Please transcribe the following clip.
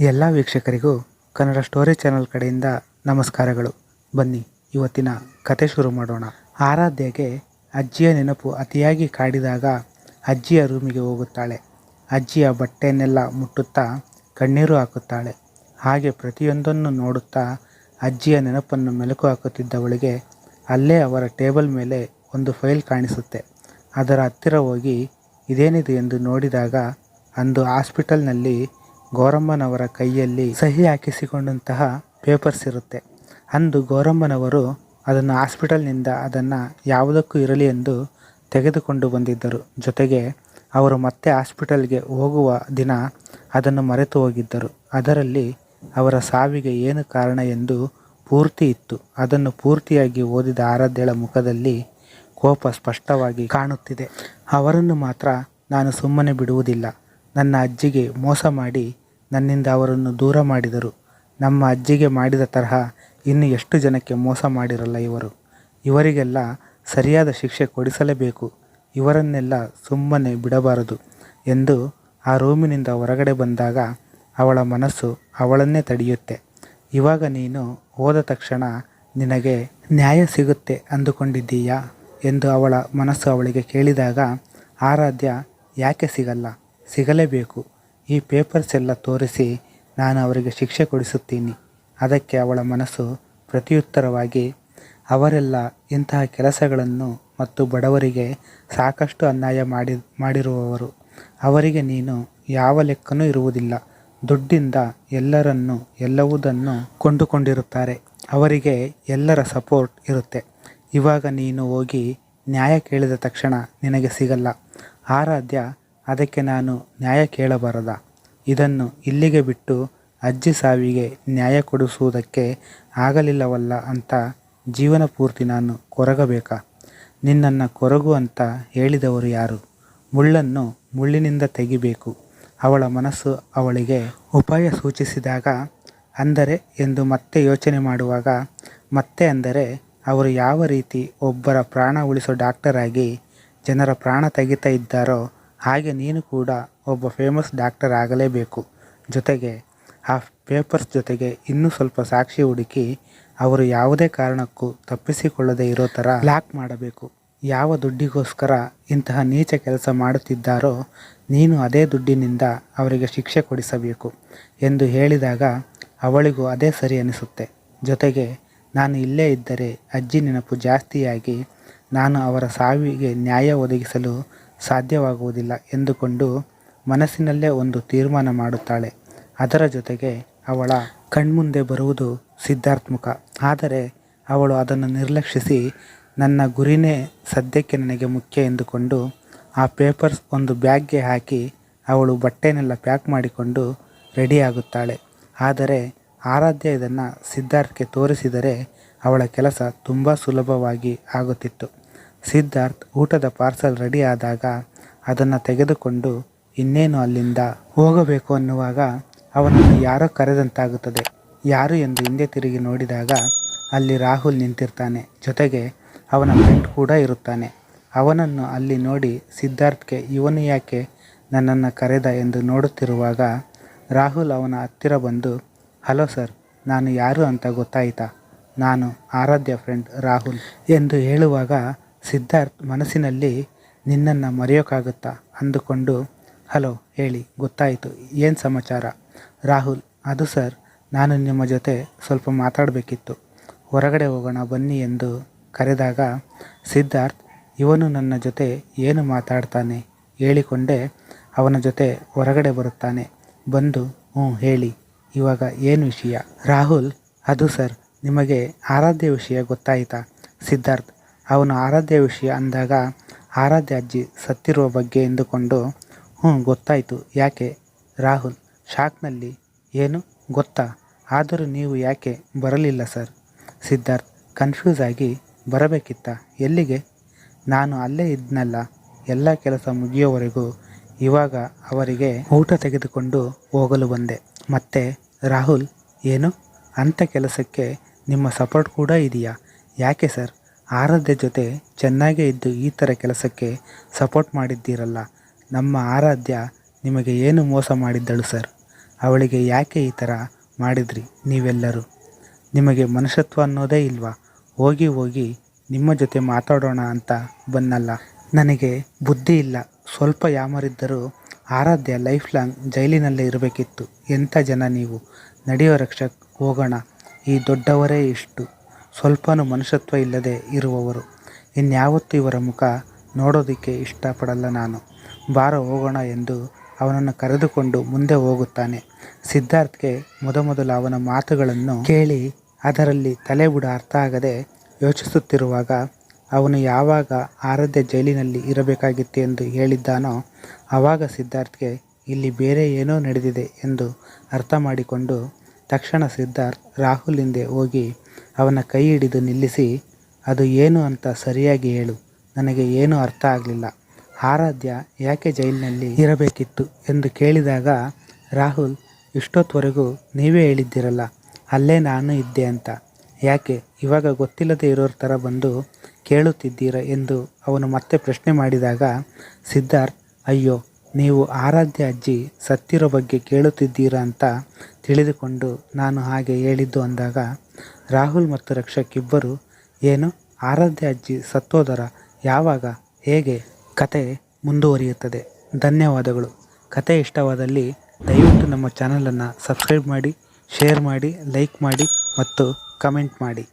ಎಲ್ಲ ವೀಕ್ಷಕರಿಗೂ Kannada story channel ಕಡೆಯಿಂದ ನಮಸ್ಕಾರಗಳು. ಬನ್ನಿ, ಇವತ್ತಿನ ಕತೆ ಶುರು ಮಾಡೋಣ. ಆರಾಧ್ಯಗೆ ಅಜ್ಜಿಯ ನೆನಪು ಅತಿಯಾಗಿ ಕಾಡಿದಾಗ ಅಜ್ಜಿಯ ರೂಮಿಗೆ ಹೋಗುತ್ತಾಳೆ. ಅಜ್ಜಿಯ ಬಟ್ಟೆಯನ್ನೆಲ್ಲ ಮುಟ್ಟುತ್ತಾ ಕಣ್ಣೀರು ಹಾಕುತ್ತಾಳೆ. ಹಾಗೆ ಪ್ರತಿಯೊಂದನ್ನು ನೋಡುತ್ತಾ ಅಜ್ಜಿಯ ನೆನಪನ್ನು ಮೆಲುಕು ಹಾಕುತ್ತಿದ್ದವಳಿಗೆ ಅಲ್ಲೇ ಅವರ ಟೇಬಲ್ ಮೇಲೆ ಒಂದು ಫೈಲ್ ಕಾಣಿಸುತ್ತೆ. ಅದರ ಹತ್ತಿರ ಹೋಗಿ, ಇದೇನಿದೆ? ಎಂದು ನೋಡಿದಾಗ ಅಂದು ಹಾಸ್ಪಿಟಲ್ನಲ್ಲಿ ಗೌರಮ್ಮನವರ ಕೈಯಲ್ಲಿ ಸಹಿ ಹಾಕಿಸಿಕೊಂಡಂತಹ ಪೇಪರ್ಸ್ ಇರುತ್ತೆ. ಅಂದು ಗೌರಮ್ಮನವರು ಅದನ್ನು ಹಾಸ್ಪಿಟಲ್ನಿಂದ ಅದನ್ನು ಯಾವುದಕ್ಕೂ ಇರಲಿ ಎಂದು ತೆಗೆದುಕೊಂಡು ಬಂದಿದ್ದರು. ಜೊತೆಗೆ ಅವರು ಮತ್ತೆ ಹಾಸ್ಪಿಟಲ್ಗೆ ಹೋಗುವ ದಿನ ಅದನ್ನು ಮರೆತು ಹೋಗಿದ್ದರು. ಅದರಲ್ಲಿ ಅವರ ಸಾವಿಗೆ ಏನು ಕಾರಣ ಎಂದು ಪೂರ್ತಿ ಇತ್ತು. ಅದನ್ನು ಪೂರ್ತಿಯಾಗಿ ಓದಿದ ಆರಾಧ್ಯಳ ಮುಖದಲ್ಲಿ ಕೋಪ ಸ್ಪಷ್ಟವಾಗಿ ಕಾಣುತ್ತಿದೆ. ಅವರನ್ನು ಮಾತ್ರ ನಾನು ಸುಮ್ಮನೆ ಬಿಡುವುದಿಲ್ಲ. ನನ್ನ ಅಜ್ಜಿಗೆ ಮೋಸ ಮಾಡಿ ನನ್ನಿಂದ ಅವರನ್ನು ದೂರ ಮಾಡಿದರು. ನಮ್ಮ ಅಜ್ಜಿಗೆ ಮಾಡಿದ ತರಹ ಇನ್ನು ಎಷ್ಟು ಜನಕ್ಕೆ ಮೋಸ ಮಾಡಿರಲ್ಲ ಇವರು. ಇವರಿಗೆಲ್ಲ ಸರಿಯಾದ ಶಿಕ್ಷೆ ಕೊಡಿಸಲೇಬೇಕು. ಇವರನ್ನೆಲ್ಲ ಸುಮ್ಮನೆ ಬಿಡಬಾರದು ಎಂದು ಆ ರೂಮಿನಿಂದ ಹೊರಗಡೆ ಬಂದಾಗ ಅವಳ ಮನಸ್ಸು ಅವಳನ್ನೇ ತಡೆಯುತ್ತೆ. ಇವಾಗ ನೀನು ಹೋದ ತಕ್ಷಣ ನಿನಗೆ ನ್ಯಾಯ ಸಿಗುತ್ತೆ ಅಂದುಕೊಂಡಿದ್ದೀಯಾ ಎಂದು ಅವಳ ಮನಸ್ಸು ಅವಳಿಗೆ ಕೇಳಿದಾಗ ಆರಾಧ್ಯ, ಯಾಕೆ ಸಿಗಲ್ಲ? ಸಿಗಲೇಬೇಕು. ಈ ಪೇಪರ್ಸ್ ಎಲ್ಲ ತೋರಿಸಿ ನಾನು ಅವರಿಗೆ ಶಿಕ್ಷೆ ಕೊಡಿಸುತ್ತೀನಿ. ಅದಕ್ಕೆ ಅವಳ ಮನಸ್ಸು ಪ್ರತಿಯುತ್ತರವಾಗಿ, ಅವರೆಲ್ಲ ಇಂತಹ ಕೆಲಸಗಳನ್ನು ಮತ್ತು ಬಡವರಿಗೆ ಸಾಕಷ್ಟು ಅನ್ಯಾಯ ಮಾಡಿ, ಮಾಡಿರುವವರು. ಅವರಿಗೆ ನೀನು ಯಾವ ಲೆಕ್ಕನೂ ಇರುವುದಿಲ್ಲ. ದುಡ್ಡಿಂದ ಎಲ್ಲರನ್ನು, ಎಲ್ಲವುದನ್ನು ಕೊಂಡುಕೊಂಡಿರುತ್ತಾರೆ. ಅವರಿಗೆ ಎಲ್ಲರ ಸಪೋರ್ಟ್ ಇರುತ್ತೆ. ಇವಾಗ ನೀನು ಹೋಗಿ ನ್ಯಾಯ ಕೇಳಿದ ತಕ್ಷಣ ನಿನಗೆ ಸಿಗಲ್ಲ. ಆರಾಧ್ಯ ಅದಕ್ಕೆ ನಾನು ನ್ಯಾಯ ಕೇಳಬಾರದ. ಇದನ್ನು ಇಲ್ಲಿಗೆ ಬಿಟ್ಟು ಅಜ್ಜಿ ಸಾವಿಗೆ ನ್ಯಾಯ ಕೊಡಿಸುವುದಕ್ಕೆ ಆಗಲಿಲ್ಲವಲ್ಲ ಅಂತ ಜೀವನ ಪೂರ್ತಿ ನಾನು ಕೊರಗಬೇಕಾ. ನಿನ್ನನ್ನು ಕೊರಗು ಅಂತ ಹೇಳಿದವರು ಯಾರು? ಮುಳ್ಳನ್ನು ಮುಳ್ಳಿನಿಂದ ತೆಗಿಬೇಕು. ಅವಳ ಮನಸ್ಸು ಅವಳಿಗೆ ಉಪಾಯ ಸೂಚಿಸಿದಾಗ ಅಂದರೆ ಎಂದು ಮತ್ತೆ ಯೋಚನೆ ಮಾಡುವಾಗ, ಮತ್ತೆ ಅಂದರೆ ಅವರು ಯಾವ ರೀತಿ ಒಬ್ಬರ ಪ್ರಾಣ ಉಳಿಸೋ ಡಾಕ್ಟರಾಗಿ ಜನರ ಪ್ರಾಣ ತೆಗಿತಾ ಇದ್ದಾರೋ ಹಾಗೆ ನೀನು ಕೂಡ ಒಬ್ಬ ಫೇಮಸ್ ಡಾಕ್ಟರ್ ಆಗಲೇಬೇಕು. ಜೊತೆಗೆ ಆ ಪೇಪರ್ಸ್ ಜೊತೆಗೆ ಇನ್ನೂ ಸ್ವಲ್ಪ ಸಾಕ್ಷಿ ಹುಡುಕಿ ಅವರು ಯಾವುದೇ ಕಾರಣಕ್ಕೂ ತಪ್ಪಿಸಿಕೊಳ್ಳದೆ ಇರೋ ಥರ ಲಾಕ್ ಮಾಡಬೇಕು. ಯಾವ ದುಡ್ಡಿಗೋಸ್ಕರ ಇಂತಹ ನೀಚ ಕೆಲಸ ಮಾಡುತ್ತಿದ್ದಾರೋ ನೀನು ಅದೇ ದುಡ್ಡಿನಿಂದ ಅವರಿಗೆ ಶಿಕ್ಷೆ ಕೊಡಿಸಬೇಕು ಎಂದು ಹೇಳಿದಾಗ ಅವಳಿಗೂ ಅದೇ ಸರಿ ಅನಿಸುತ್ತೆ. ಜೊತೆಗೆ ನಾನು ಇಲ್ಲೇ ಇದ್ದರೆ ಅಜ್ಜಿ ನೆನಪು ಜಾಸ್ತಿಯಾಗಿ ನಾನು ಅವರ ಸಾವಿಗೆ ನ್ಯಾಯ ಒದಗಿಸಲು ಸಾಧ್ಯವಾಗುವುದಿಲ್ಲ ಎಂದುಕೊಂಡು ಮನಸ್ಸಿನಲ್ಲೇ ಒಂದು ತೀರ್ಮಾನ ಮಾಡುತ್ತಾಳೆ. ಅದರ ಜೊತೆಗೆ ಅವಳ ಕಣ್ಮುಂದೆ ಬರುವುದು ಸಿದ್ಧಾರ್ಥ್ ಮುಖ ಆದರೆ ಅವಳು ಅದನ್ನು ನಿರ್ಲಕ್ಷಿಸಿ ನನ್ನ ಗುರಿನೇ ಸದ್ಯಕ್ಕೆ ನನಗೆ ಮುಖ್ಯ ಎಂದುಕೊಂಡು ಆ ಪೇಪರ್ಸ್ ಒಂದು ಬ್ಯಾಗ್ಗೆ ಹಾಕಿ ಅವಳು ಬಟ್ಟೆನೆಲ್ಲ ಪ್ಯಾಕ್ ಮಾಡಿಕೊಂಡು ರೆಡಿಯಾಗುತ್ತಾಳೆ. ಆದರೆ ಆರಾಧ್ಯ ಇದನ್ನು ಸಿದ್ಧಾರ್ಥ್ಗೆ ತೋರಿಸಿದರೆ ಅವಳ ಕೆಲಸ ತುಂಬ ಸುಲಭವಾಗಿ ಆಗುತ್ತಿತ್ತು. ಸಿದ್ಧಾರ್ಥ್ ಊಟದ ಪಾರ್ಸಲ್ ರೆಡಿ ಆದಾಗ ಅದನ್ನು ತೆಗೆದುಕೊಂಡು ಇನ್ನೇನು ಅಲ್ಲಿಂದ ಹೋಗಬೇಕು ಅನ್ನುವಾಗ ಅವನನ್ನು ಯಾರೋ ಕರೆದಂತಾಗುತ್ತದೆ. ಯಾರು ಎಂದು ಹಿಂದೆ ತಿರುಗಿ ನೋಡಿದಾಗ ಅಲ್ಲಿ ರಾಹುಲ್ ನಿಂತಿರ್ತಾನೆ. ಜೊತೆಗೆ ಅವನ ಫ್ರೆಂಡ್ ಕೂಡ ಇರುತ್ತಾನೆ. ಅವನನ್ನು ಅಲ್ಲಿ ನೋಡಿ ಸಿದ್ಧಾರ್ಥ್ಗೆ, ಇವನು ಯಾಕೆ ನನ್ನನ್ನು ಕರೆದ ಎಂದು ನೋಡುತ್ತಿರುವಾಗ ರಾಹುಲ್ ಅವನ ಹತ್ತಿರ ಬಂದು, ಹಲೋ ಸರ್, ನಾನು ಯಾರು ಅಂತ ಗೊತ್ತಾಯಿತಾ? ನಾನು ಆರಾಧ್ಯ ಫ್ರೆಂಡ್ ರಾಹುಲ್ ಎಂದು ಹೇಳುವಾಗ ಸಿದ್ಧಾರ್ಥ್ ಮನಸ್ಸಿನಲ್ಲಿ ನಿನ್ನನ್ನು ಮರೆಯೋಕ್ಕಾಗುತ್ತಾ ಅಂದುಕೊಂಡು, ಹಲೋ, ಹೇಳಿ, ಗೊತ್ತಾಯಿತು. ಏನು ಸಮಾಚಾರ? ರಾಹುಲ್, ಅದು ಸರ್, ನಾನು ನಿಮ್ಮ ಜೊತೆ ಸ್ವಲ್ಪ ಮಾತಾಡಬೇಕಿತ್ತು. ಹೊರಗಡೆ ಹೋಗೋಣ ಬನ್ನಿ ಎಂದು ಕರೆದಾಗ, ಸಿದ್ಧಾರ್ಥ್, ಇವನು ನನ್ನ ಜೊತೆ ಏನು ಮಾತಾಡ್ತಾನೆ? ಹೇಳಿಕೊಂಡೇ, ಅವನ ಜೊತೆ ಹೊರಗಡೆ ಬರುತ್ತಾನೆ. ಬಂದು, ಹ್ಞೂ, ಹೇಳಿ. ಇವಾಗ ಏನು ವಿಷಯ? ರಾಹುಲ್, ಅದು ಸರ್, ನಿಮಗೆ ಆರಾಧ್ಯ ವಿಷಯ ಗೊತ್ತಾಯಿತಾ? ಸಿದ್ಧಾರ್ಥ್ ಅವನು ಆರಾಧ್ಯ ವಿಷಯ ಅಂದಾಗ ಆರಾಧ್ಯ ಅಜ್ಜಿ ಸತ್ತಿರುವ ಬಗ್ಗೆ ಎಂದುಕೊಂಡು, ಹ್ಞೂ, ಗೊತ್ತಾಯಿತು. ಯಾಕೆ? ರಾಹುಲ್, ಶಾಕ್ನಲ್ಲಿ ಏನು? ಗೊತ್ತಾ? ಆದರೂ ನೀವು ಯಾಕೆ ಬರಲಿಲ್ಲ ಸರ್? ಸಿದ್ಧಾರ್ಥ್ ಕನ್ಫ್ಯೂಸ್ ಆಗಿ, ಬರಬೇಕಿತ್ತ? ಎಲ್ಲಿಗೆ? ನಾನು ಅಲ್ಲೇ ಇದ್ನಲ್ಲ, ಎಲ್ಲ ಕೆಲಸ ಮುಗಿಯೋವರೆಗೂ ಇವಾಗ ಅವರಿಗೆ ಊಟ ತೆಗೆದುಕೊಂಡು ಹೋಗಲು ಬಂದೆ. ಮತ್ತೆ, ರಾಹುಲ್, ಏನು? ಅಂಥ ಕೆಲಸಕ್ಕೆ ನಿಮ್ಮ ಸಪೋರ್ಟ್ ಕೂಡ ಇದೆಯಾ? ಯಾಕೆ ಸರ್? ಆರಾಧ್ಯ ಜೊತೆ ಚೆನ್ನಾಗೇ ಇದ್ದು ಈ ಥರ ಕೆಲಸಕ್ಕೆ ಸಪೋರ್ಟ್ ಮಾಡಿದ್ದೀರಲ್ಲ, ನಮ್ಮ ಆರಾಧ್ಯ ನಿಮಗೆ ಏನು ಮೋಸ ಮಾಡಿದ್ದಳು ಸರ್? ಅವಳಿಗೆ ಯಾಕೆ ಈ ಥರ ಮಾಡಿದ್ರಿ ನೀವೆಲ್ಲರೂ? ನಿಮಗೆ ಮನುಷ್ಯತ್ವ ಅನ್ನೋದೇ ಇಲ್ವಾ? ಹೋಗಿ ಹೋಗಿ ನಿಮ್ಮ ಜೊತೆ ಮಾತಾಡೋಣ ಅಂತ ಬಂದಲ್ಲ ನನಗೆ ಬುದ್ಧಿ ಇಲ್ಲ. ಸ್ವಲ್ಪ ಯಾಮರಿದ್ದರೂ ಆರಾಧ್ಯ ಲೈಫ್ ಲಾಂಗ್ ಜೈಲಿನಲ್ಲೇ ಇರಬೇಕಿತ್ತು. ಎಂಥ ಜನ ನೀವು? ನಡೆಯೋ ರಕ್ಷಕ್ ಹೋಗೋಣ. ಈ ದೊಡ್ಡವರೇ ಇಷ್ಟು. ಸ್ವಲ್ಪನೂ ಮನುಷ್ಯತ್ವ ಇಲ್ಲದೆ ಇರುವವರು. ಇನ್ಯಾವತ್ತೂ ಇವರ ಮುಖ ನೋಡೋದಕ್ಕೆ ಇಷ್ಟಪಡಲ್ಲ ನಾನು. ಬಾರ ಹೋಗೋಣ ಎಂದು ಅವನನ್ನು ಕರೆದುಕೊಂಡು ಮುಂದೆ ಹೋಗುತ್ತಾನೆ. ಸಿದ್ಧಾರ್ಥ್ಗೆ ಮೊದಮೊದಲು ಅವನ ಮಾತುಗಳನ್ನು ಕೇಳಿ ಅದರಲ್ಲಿ ತಲೆಬುಡ ಅರ್ಥ ಆಗದೆ ಯೋಚಿಸುತ್ತಿರುವಾಗ, ಅವನು ಯಾವಾಗ ಆರಾಧ್ಯ ಜೈಲಿನಲ್ಲಿ ಇರಬೇಕಾಗಿತ್ತು ಎಂದು ಹೇಳಿದ್ದಾನೋ ಆವಾಗ ಸಿದ್ಧಾರ್ಥ್ಗೆ ಇಲ್ಲಿ ಬೇರೆ ಏನೋ ನಡೆದಿದೆ ಎಂದು ಅರ್ಥ ಮಾಡಿಕೊಂಡು ತಕ್ಷಣ ಸಿದ್ಧಾರ್ಥ್ ರಾಹುಲ್ ಹಿಂದೆ ಹೋಗಿ ಅವನ ಕೈ ಹಿಡಿದು ನಿಲ್ಲಿಸಿ, ಅದು ಏನು ಅಂತ ಸರಿಯಾಗಿ ಹೇಳು. ನನಗೆ ಏನೂ ಅರ್ಥ ಆಗಲಿಲ್ಲ. ಆರಾಧ್ಯ ಯಾಕೆ ಜೈಲಿನಲ್ಲಿ ಇರಬೇಕಿತ್ತು? ಎಂದು ಕೇಳಿದಾಗ, ರಾಹುಲ್, ಇಷ್ಟೊತ್ತವರೆಗೂ ನೀವೇ ಹೇಳಿದ್ದೀರಲ್ಲ. ಅಲ್ಲೇ ನಾನು ಇದ್ದೆ ಅಂತ. ಯಾಕೆ? ಇವಾಗ ಗೊತ್ತಿಲ್ಲದೆ ಇರೋರ ಥರ ಬಂದು ಕೇಳುತ್ತಿದ್ದೀರ? ಎಂದು ಅವನು ಮತ್ತೆ ಪ್ರಶ್ನೆ ಮಾಡಿದಾಗ, ಸಿದ್ಧಾರ್ಥ್, ಅಯ್ಯೋ, ನೀವು ಆರಾಧ್ಯ ಅಜ್ಜಿ ಸತ್ತಿರೋ ಬಗ್ಗೆ ಕೇಳುತ್ತಿದ್ದೀರಾ ಅಂತ ತಿಳಿದುಕೊಂಡು ನಾನು ಹಾಗೆ ಹೇಳಿದ್ದು ಅಂದಾಗ ರಾಹುಲ್ ಮತ್ತು ರಕ್ಷಕ್ ಇಬ್ಬರು ಏನು ಆರಾಧ್ಯ ಅಜ್ಜಿ ಸತ್ತೋದರ ಯಾವಾಗ, ಹೇಗೆ ಕತೆ ಮುಂದುವರಿಯುತ್ತದೆ? ಧನ್ಯವಾದಗಳು. ಕತೆ ಇಷ್ಟವಾದಲ್ಲಿ ದಯವಿಟ್ಟು ನಮ್ಮ ಚಾನಲನ್ನು ಸಬ್ಸ್ಕ್ರೈಬ್ ಮಾಡಿ, ಶೇರ್ ಮಾಡಿ, ಲೈಕ್ ಮಾಡಿ ಮತ್ತು ಕಮೆಂಟ್ ಮಾಡಿ.